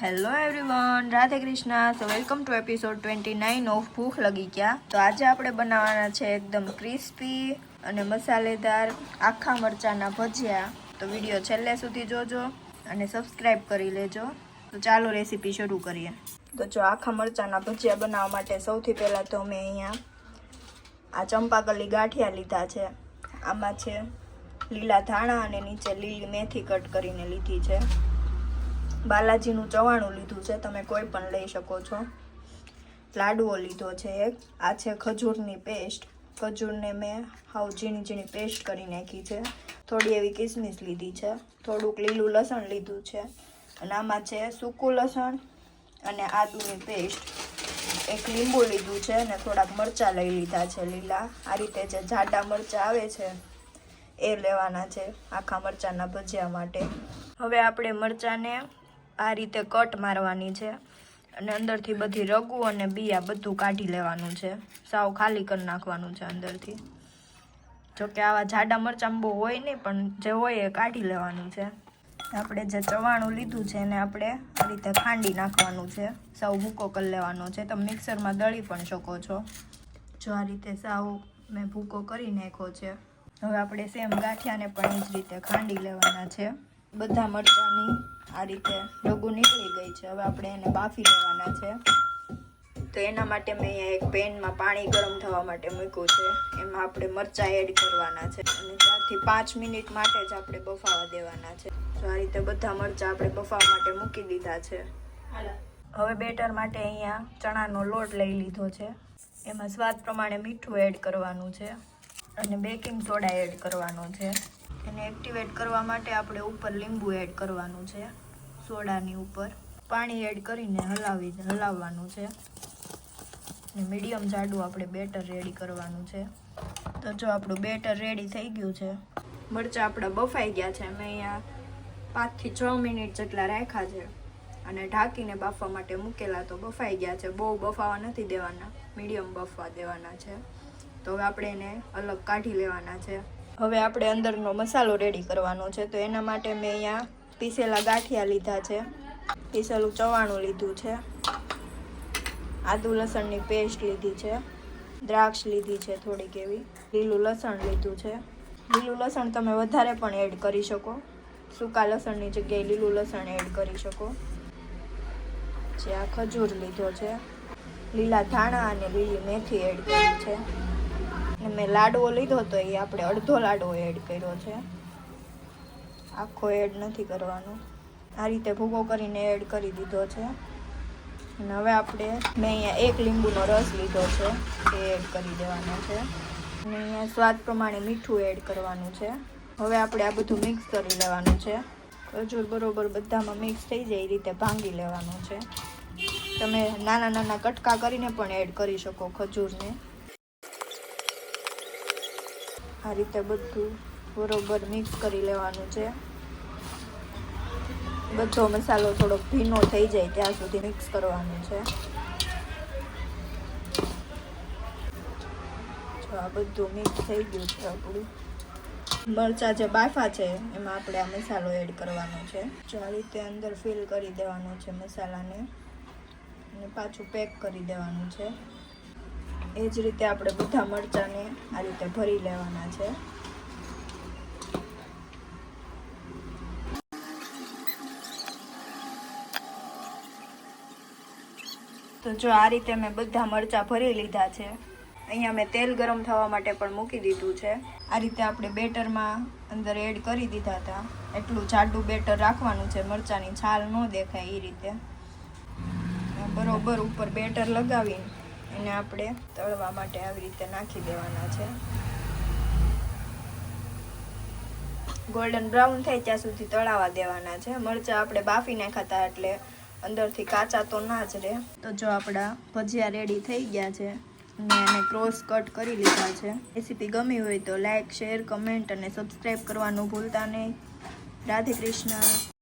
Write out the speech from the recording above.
Hello everyone Radhe Krishna so welcome to episode twenty nine of ભૂખ લગી ગયા તો આજે આપણે બનાવવાના છે એકદમ ક્રિસ્પી અને મસાલેદાર આખા મરચાંના ભજીયા. તો વીડિયો છેલ્લે સુધી જોજો અને સબસ્ક્રાઈબ કરી લેજો. તો ચાલો રેસીપી શરૂ કરીએ. તો જો, આખા મરચાંના ભજીયા બનાવવા માટે સૌથી પહેલાં તો અમે અહીંયા આ ચંપાકલી ગાંઠિયા લીધા છે. આમાં છે લીલા ધાણા અને નીચે લીલી મેથી કટ કરીને લીધી છે. બાલાજીનું ચવાણું લીધું છે, તમે કોઈ પણ લઈ શકો છો. લાડુઓ લીધો છે એક. આ છે ખજૂરની પેસ્ટ. ખજૂરને મેં હાવ ઝીણી ઝીણી પેસ્ટ કરી નાખી છે. થોડી એવી કિસમિસ લીધી છે. થોડુંક લીલું લસણ લીધું છે. અને આમાં છે સૂકું લસણ અને આદુની પેસ્ટ. એક લીંબુ લીધું છે અને થોડાક મરચાં લઈ લીધા છે લીલા. આ રીતે જે જાડા મરચાં આવે છે, એ લેવાના છે આખા મરચાંના ભજીયા માટે. હવે આપણે મરચાંને આ રીતે કટ મારવાની છે. અને અંદરથી બધી રગુ અને બિયા બધું કાઢી લેવાનું છે. સાવ ખાલી કરી નાખવાનું છે અંદરથી. જોકે આવા જાડા મરચાં બહુ હોય નહીં, પણ જે હોય એ કાઢી લેવાનું છે. આપણે જે ચવાણું લીધું છે એને આપણે આ રીતે ખાંડી નાખવાનું છે. સાવ ભૂકો કરી લેવાનો છે. તમે મિક્સરમાં દળી પણ શકો છો. જો આ રીતે સાવ મેં ભૂકો કરી નાખ્યો છે. હવે આપણે સેમ ગાંઠિયાને પણ એ જ રીતે ખાંડી લેવાના છે. બધા મરચાંની આ રીતે રગુ નીકળી ગઈ છે. હવે આપણે એને બાફી લેવાના છે. તો એના માટે મેં અહીંયા એક પેનમાં પાણી ગરમ થવા માટે મૂક્યું છે. એમાં આપણે મરચાં એડ કરવાના છે. અને ચારથી પાંચ મિનિટ માટે જ આપણે બફાવા દેવાના છે. તો આ રીતે બધા મરચાં આપણે બફાવા માટે મૂકી દીધા છે. હવે બેટર માટે અહીંયા ચણાનો લોટ લઈ લીધો છે. એમાં સ્વાદ પ્રમાણે મીઠું એડ કરવાનું છે. અને બેકિંગ સોડા એડ કરવાનો છે. એને એક્ટિવેટ કરવા માટે આપણે ઉપર લીંબુ એડ કરવાનું છે, સોડાની ઉપર. પાણી એડ કરીને હલાવી હલાવવાનું છે. અને મીડિયમ જાડું આપણે બેટર રેડી કરવાનું છે. તો જો આપણું બેટર રેડી થઈ ગયું છે. મરચાં આપણા બફાઈ ગયા છે. મેં અહીંયા પાંચથી છ મિનિટ જેટલા રાખ્યા છે. અને ઢાંકીને બાફવા માટે મૂકેલા તો બફાઈ ગયા છે. બહુ બફાવા નથી દેવાના. મીડિયમ બફવા દેવાના છે. તો હવે આપણે એને અલગ કાઢી લેવાના છે. હવે આપણે અંદરનો મસાલો રેડી કરવાનો છે. તો એના માટે મેં અહીંયા પીસેલા ગાંઠિયા લીધા છે. પીસેલું ચવાણું લીધું છે. આદુ લસણની પેસ્ટ લીધી છે. દ્રાક્ષ લીધી છે થોડીક એવી. લીલું લસણ લીધું છે. લીલું લસણ તમે વધારે પણ એડ કરી શકો. સૂકા લસણની જગ્યાએ લીલું લસણ એડ કરી શકો. જે આ ખજૂર લીધો છે. લીલા ધાણા અને લીલી મેથી એડ કરી છે. મેં લાડવો લીધો તો એ આપણે અડધો લાડવો એડ કર્યો છે. આખો એડ નથી કરવાનો. આ રીતે ભૂગો કરીને એડ કરી દીધો છે. અને હવે આપણે મેં અહીંયા એક લીંબુનો રસ લીધો છે, એ એડ કરી દેવાનો છે. અને અહીંયા સ્વાદ પ્રમાણે મીઠું એડ કરવાનું છે. હવે આપણે આ બધું મિક્સ કરી લેવાનું છે. ખજૂર બરોબર બધામાં મિક્સ થઈ જાય એ રીતે ભાંગી લેવાનું છે. તમે નાના નાના કટકા કરીને પણ એડ કરી શકો ખજૂરને. આ રીતે બધું બરોબર મિક્સ કરી લેવાનું છે. બધો મસાલો થોડો ભીનો થઈ જાય ત્યાં સુધી મિક્સ કરવાનું છે. જો આ બધું મિક્સ થઈ ગયું છે આપણું. મરચાં જે બાફા છે, એમાં આપણે આ મસાલો એડ કરવાનો છે. જો આ રીતે અંદર ફિલ કરી દેવાનો છે મસાલાને. અને પાછું પેક કરી દેવાનું છે. એ જ રીતે આપણે બધા મરચાંને આ રીતે ભરી લેવાના છે. તો જો આ રીતે મેં બધા મરચાં ભરી લીધા છે. અહીંયા મેં તેલ ગરમ થવા માટે પણ મૂકી દીધું છે. આ રીતે આપણે બેટરમાં અંદર એડ કરી દીધા હતા. એટલું જાડું બેટર રાખવાનું છે, મરચાંની છાલ ન દેખાય એ રીતે. બરોબર ઉપર બેટર લગાવી એને આપણે તળવા માટે આવી રીતે નાખી દેવાના છે. ગોલ્ડન બ્રાઉન થાય ત્યાં સુધી તળાવા દેવાના છે. મરચાં આપણે બાફી નાખાતા એટલે અંદરથી કાચા તો ના જ રહે. તો જો આપણા ભજીયા રેડી થઈ ગયા છે અને એને ક્રોસ કટ કરી લીધા છે. રેસીપી ગમી હોય તો લાઇક શેર કમેન્ટ અને સબસ્ક્રાઈબ કરવાનું ભૂલતા નહીં. રાધે કૃષ્ણ.